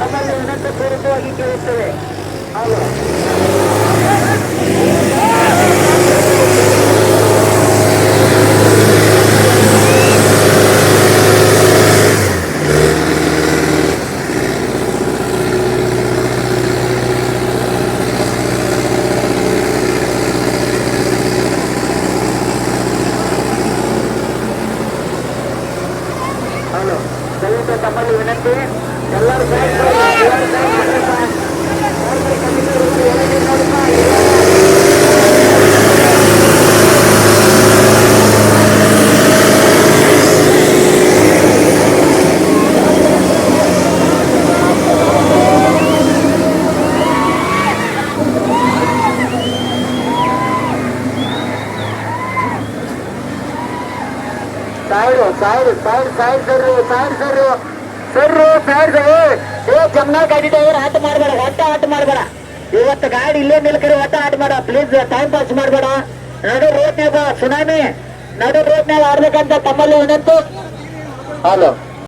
ನಮ್ಮಲ್ಲಿ ವಿನಂತಿ ಪೂರ್ವಕವಾಗಿ ಕೇಳುತ್ತೇವೆ ಹೌದು. ದಯವಿಟ್ಟು ತಮ್ಮಲ್ಲಿ ವಿನಂತಿ side side side side sir side sir. Sir side ಏ ಜಮ್ನಾ ಗಾಡಿ ಡ್ರೈವರ್ ಆಟ ಮಾಡಬೇಡ, ಒಟ್ಟ ಆಟ ಮಾಡಬೇಡ. ಇವತ್ತು ಗಾಡಿ ಇಲ್ಲೇ ನಿಲ್ಕರಿ, ಒಟ್ಟ ಆಟ ಮಾಡ. ಪ್ಲೀಸ್ ಟೈಮ್ ಪಾಸ್ ಮಾಡಬೇಡ. ನಡು ರೋಡ್ನ್ಯಾಗ ಸುನಾಮಿ. ನಡು ರೋಡ್ನ್ಯಾಗ ಆಡ್ಬೇಕಂತ ತಮ್ಮಲ್ಲಿ ಏನಂತು ಹಲೋ